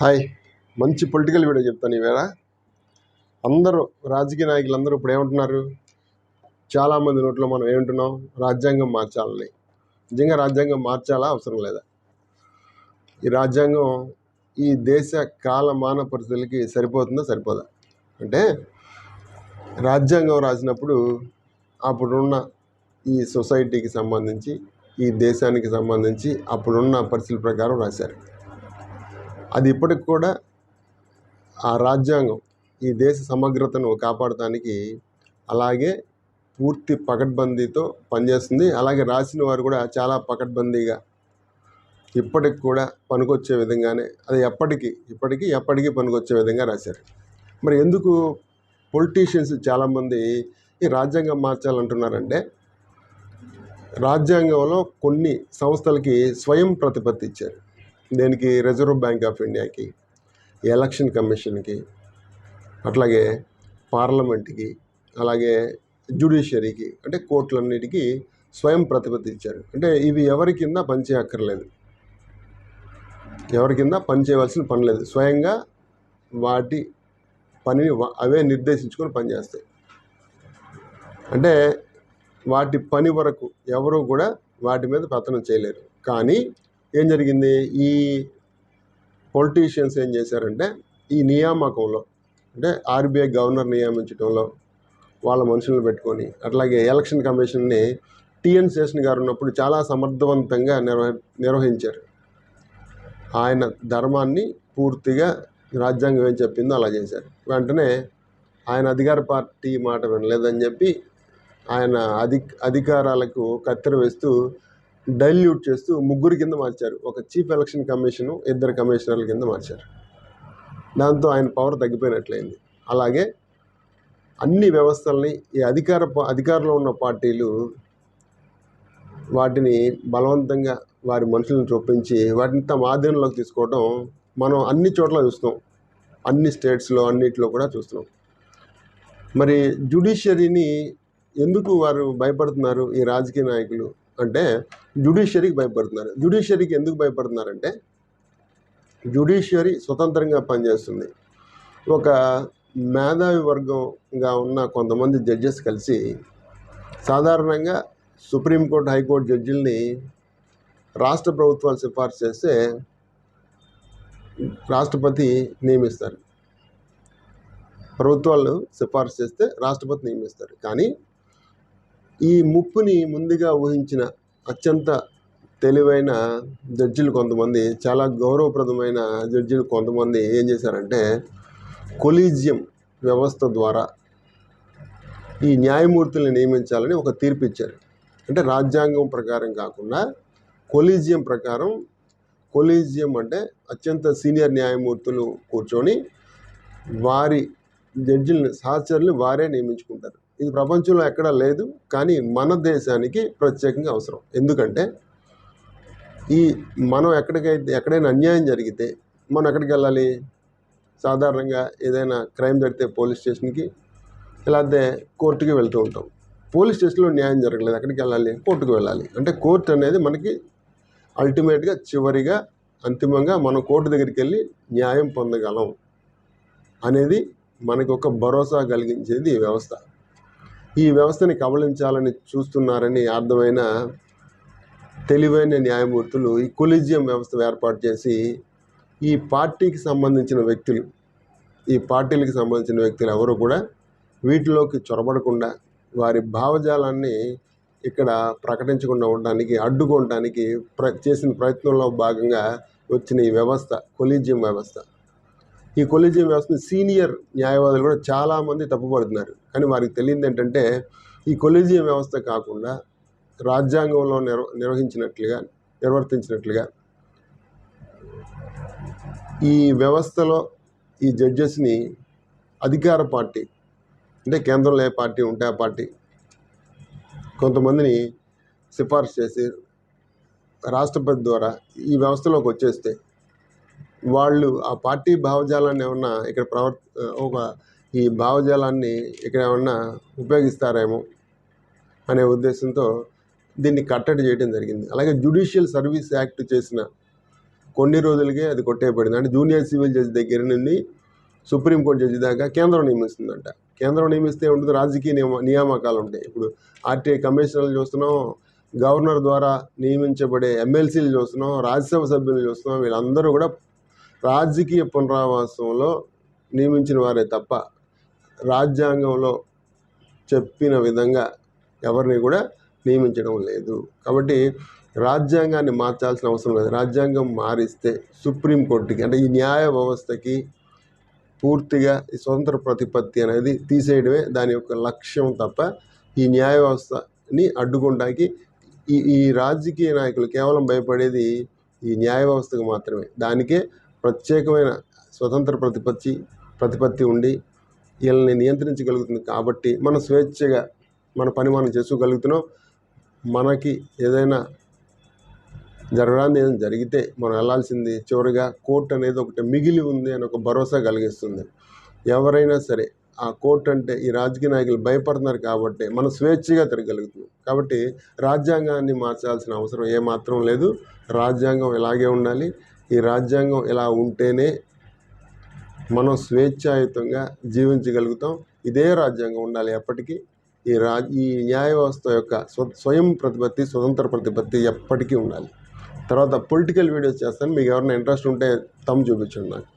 Hi. మంచి political video చెప్తాను ఈవేళ అందరూ రాజకీయ నాయకులు అందరూ ఇప్పుడు ఏమంటున్నారు? చాలామంది నోట్లో మనం ఏమంటున్నాం? రాజ్యాంగం మార్చాలని. నిజంగా రాజ్యాంగం మార్చాలా? అవసరం లేదా? ఈ రాజ్యాంగం ఈ దేశ కాలమాన పరిస్థితులకి సరిపోతుందా? సరిపోదా? అంటే రాజ్యాంగం రాసినప్పుడు అప్పుడున్న ఈ సొసైటీకి సంబంధించి ఈ దేశానికి సంబంధించి అప్పుడున్న పరిస్థితుల ప్రకారం రాశారు. అది ఇప్పటికి కూడా ఆ రాజ్యాంగం ఈ దేశ సమగ్రతను కాపాడటానికి అలాగే పూర్తి పకడ్బందీతో పనిచేస్తుంది. అలాగే రాసిన వారు కూడా చాలా పకడ్బందీగా ఇప్పటికి కూడా పనికొచ్చే విధంగానే అది ఎప్పటికీ ఇప్పటికీ ఎప్పటికీ పనికొచ్చే విధంగా రాశారు. మరి ఎందుకు పొలిటీషియన్స్ చాలామంది ఈ రాజ్యాంగం మార్చాలంటున్నారంటే రాజ్యాంగంలో కొన్ని సంస్థలకి స్వయం ప్రతిపత్తి ఇచ్చారు. దేనికి? రిజర్వ్ బ్యాంక్ ఆఫ్ ఇండియాకి ఎలక్షన్ కమిషన్కి అట్లాగే పార్లమెంట్కి అలాగే జ్యుడిషియరీకి అంటే కోర్టులన్నిటికీ స్వయం ప్రతిపత్తి ఇచ్చారు. అంటే ఇవి ఎవరి కింద పనిచేయక్కర్లేదు. ఎవరి కింద పని చేయవలసిన పని లేదు. స్వయంగా వాటి పనిని అవే నిర్దేశించుకొని పనిచేస్తాయి. అంటే వాటి పని వరకు ఎవరు కూడా వాటి మీద పతనం చేయలేరు. కానీ ఏం జరిగింది? ఈ పొలిటీషియన్స్ ఏం చేశారంటే ఈ నియామకంలో అంటే ఆర్బీఐ గవర్నర్ నియమించడంలో వాళ్ళ మనుషులను పెట్టుకొని అట్లాగే ఎలక్షన్ కమిషన్ని టిఎన్ శేషన్ గారు ఉన్నప్పుడు చాలా సమర్థవంతంగా నిర్వ నిర్వహించారు. ఆయన ధర్మాన్ని పూర్తిగా రాజ్యాంగం ఏం చెప్పిందో అలా చేశారు. వెంటనే ఆయన అధికార పార్టీ మాట వినలేదని చెప్పి ఆయన అధి అధికారాలకు కత్తెర వేస్తూ డైల్యూట్ చేస్తూ ముగ్గురు కింద మార్చారు. ఒక చీఫ్ ఎలక్షన్ కమిషను ఇద్దరు కమిషనర్ల కింద మార్చారు. దాంతో ఆయన పవర్ తగ్గిపోయినట్లయింది. అలాగే అన్ని వ్యవస్థల్ని ఈ అధికార అధికారంలో ఉన్న పార్టీలు వాటిని బలవంతంగా వారి మనుషులను చొప్పించి వాటిని తమ ఆధీనంలోకి తీసుకోవడం మనం అన్ని చోట్ల చూస్తున్నాం. అన్ని స్టేట్స్లో అన్నిట్లో కూడా చూస్తున్నాం. మరి జుడిషియరీని ఎందుకు వారు భయపడుతున్నారు ఈ రాజకీయ నాయకులు? అంటే జుడిషియరీకి భయపడుతున్నారు. జుడిషియరీకి ఎందుకు భయపడుతున్నారంటే జుడిషియరీ స్వతంత్రంగా పనిచేస్తుంది. ఒక మేధావి వర్గంగా ఉన్న కొంతమంది జడ్జెస్ కలిసి సాధారణంగా సుప్రీంకోర్టు హైకోర్టు జడ్జిల్ని రాష్ట్ర ప్రభుత్వాలు సిఫార్సు చేస్తే రాష్ట్రపతి నియమిస్తారు. ప్రభుత్వాలు సిఫార్సు చేస్తే రాష్ట్రపతి నియమిస్తారు. కానీ ఈ ముప్పుని ముందుగా ఊహించిన అత్యంత తెలివైన జడ్జిలు కొంతమంది చాలా గౌరవప్రదమైన జడ్జిలు కొంతమంది ఏం చేశారంటే కొలీజియం వ్యవస్థ ద్వారా ఈ న్యాయమూర్తుల్ని నియమించాలని ఒక తీర్పు ఇచ్చారు. అంటే రాజ్యాంగం ప్రకారం కాకుండా కొలీజియం ప్రకారం కొలీజియం అంటే అత్యంత సీనియర్ న్యాయమూర్తులు కూర్చొని వారి జడ్జిల్ని సహచరులు వారే నియమించుకుంటారు. ఇది ప్రపంచంలో ఎక్కడా లేదు కానీ మన దేశానికి ప్రత్యేకంగా అవసరం. ఎందుకంటే ఈ మనం ఎక్కడికైతే ఎక్కడైనా అన్యాయం జరిగితే మనం ఎక్కడికి వెళ్ళాలి? సాధారణంగా ఏదైనా క్రైమ్ జరిగితే పోలీస్ స్టేషన్కి లేకపోతే కోర్టుకి వెళ్తూ ఉంటాం. పోలీస్ స్టేషన్లో న్యాయం జరగలేదు ఎక్కడికి వెళ్ళాలి? కోర్టుకు వెళ్ళాలి. అంటే కోర్టు అనేది మనకి అల్టిమేట్గా చివరిగా అంతిమంగా మనం కోర్టు దగ్గరికి వెళ్ళి న్యాయం పొందగలం అనేది మనకు ఒక భరోసా కలిగించేది ఈ వ్యవస్థ. ఈ వ్యవస్థని కబళించాలని చూస్తున్నారని అర్థమైన తెలివైన న్యాయమూర్తులు ఈ కొలిజియం వ్యవస్థ ఏర్పాటు చేసి ఈ పార్టీకి సంబంధించిన వ్యక్తులు ఈ పార్టీలకు సంబంధించిన వ్యక్తులు ఎవరు కూడా వీటిలోకి చొరబడకుండా వారి భావజాలాన్ని ఇక్కడ ప్రకటించకుండా ఉండడానికి అడ్డుకోవడానికి ప్ర చేసిన ప్రయత్నంలో భాగంగా వచ్చిన ఈ వ్యవస్థ కొలీజియం వ్యవస్థ. ఈ కొలీజియం వ్యవస్థను సీనియర్ న్యాయవాదులు కూడా చాలామంది తప్పుపడుతున్నారు. కానీ వారికి తెలియదు ఏంటంటే ఈ కొలీజియం వ్యవస్థ కాకుండా రాజ్యాంగంలో నిర్వ నిర్వహించినట్లుగా నిర్వర్తించినట్లుగా ఈ వ్యవస్థలో ఈ జడ్జెస్ని అధికార పార్టీ అంటే కేంద్రంలో ఏ పార్టీ ఉంటే ఆ పార్టీ కొంతమందిని సిఫార్సు చేసి రాష్ట్రపతి ద్వారా ఈ వ్యవస్థలోకి వచ్చేస్తే వాళ్ళు ఆ పార్టీ భావజాలాన్ని ఏమన్నా ఇక్కడ ప్రవర్ ఒక ఈ భావజాలాన్ని ఇక్కడ ఏమన్నా ఉపయోగిస్తారేమో అనే ఉద్దేశంతో దీన్ని కట్టడి చేయడం జరిగింది. అలాగే జ్యుడిషియల్ సర్వీస్ యాక్ట్ చేసిన కొన్ని రోజులకే అది కొట్టేయబడింది. అంటే జూనియర్ సివిల్ జడ్జి దగ్గర నుండి సుప్రీంకోర్టు జడ్జి దాకా కేంద్రం నియమిస్తుందంట. కేంద్రం నియమిస్తే ఉంటుంది రాజకీయ నియమ నియామకాలు ఉంటాయి. ఇప్పుడు ఆర్టీఐ కమిషనర్లు చూస్తున్నాం గవర్నర్ ద్వారా నియమించబడే ఎమ్మెల్సీలు చూస్తున్నాం రాజ్యసభ సభ్యులు చూస్తున్నాం వీళ్ళందరూ కూడా రాజకీయ పునరావాసంలో నియమించిన వారే తప్ప రాజ్యాంగంలో చెప్పిన విధంగా ఎవరిని కూడా నియమించడం లేదు. కాబట్టి రాజ్యాంగాన్ని మార్చాల్సిన అవసరం లేదు. రాజ్యాంగం మారిస్తే సుప్రీంకోర్టుకి అంటే ఈ న్యాయ వ్యవస్థకి పూర్తిగా ఈ స్వతంత్ర ప్రతిపత్తి అనేది తీసేయడమే దాని యొక్క లక్ష్యం తప్ప ఈ న్యాయ వ్యవస్థని అడ్డుకోవడానికి ఈ ఈ రాజకీయ నాయకులు కేవలం భయపడేది ఈ న్యాయ వ్యవస్థకు మాత్రమే. దానికే ప్రత్యేకమైన స్వతంత్ర ప్రతిపత్తి ప్రతిపత్తి ఉండి వీళ్ళని నియంత్రించగలుగుతుంది కాబట్టి మనం స్వేచ్ఛగా మన పని మనం చేసుకోగలుగుతున్నాం. మనకి ఏదైనా జరగడానికి ఏదైనా జరిగితే మనం వెళ్ళాల్సింది చివరిగా కోర్టు అనేది ఒకటి మిగిలి ఉంది అని ఒక భరోసా కలిగిస్తుంది. ఎవరైనా సరే ఆ కోర్టు అంటే ఈ రాజకీయ నాయకులు భయపడుతున్నారు కాబట్టి మనం స్వేచ్ఛగా తిరగలుగుతున్నాం. కాబట్టి రాజ్యాంగాన్ని మార్చాల్సిన అవసరం ఏమాత్రం లేదు. రాజ్యాంగం ఇలాగే ఉండాలి. ఈ రాజ్యాంగం ఇలా ఉంటేనే మనం స్వేచ్ఛాయుతంగా జీవించగలుగుతాం. ఇదే రాజ్యాంగం ఉండాలి ఎప్పటికీ ఈ రా ఈ న్యాయ వ్యవస్థ యొక్క స్వయం ప్రతిపత్తి స్వతంత్ర ప్రతిపత్తి ఎప్పటికీ ఉండాలి. తర్వాత పొలిటికల్ వీడియోస్ చేస్తాను. మీకు ఎవరైనా ఇంట్రెస్ట్ ఉంటే తమ్ చూపించండి నాకు.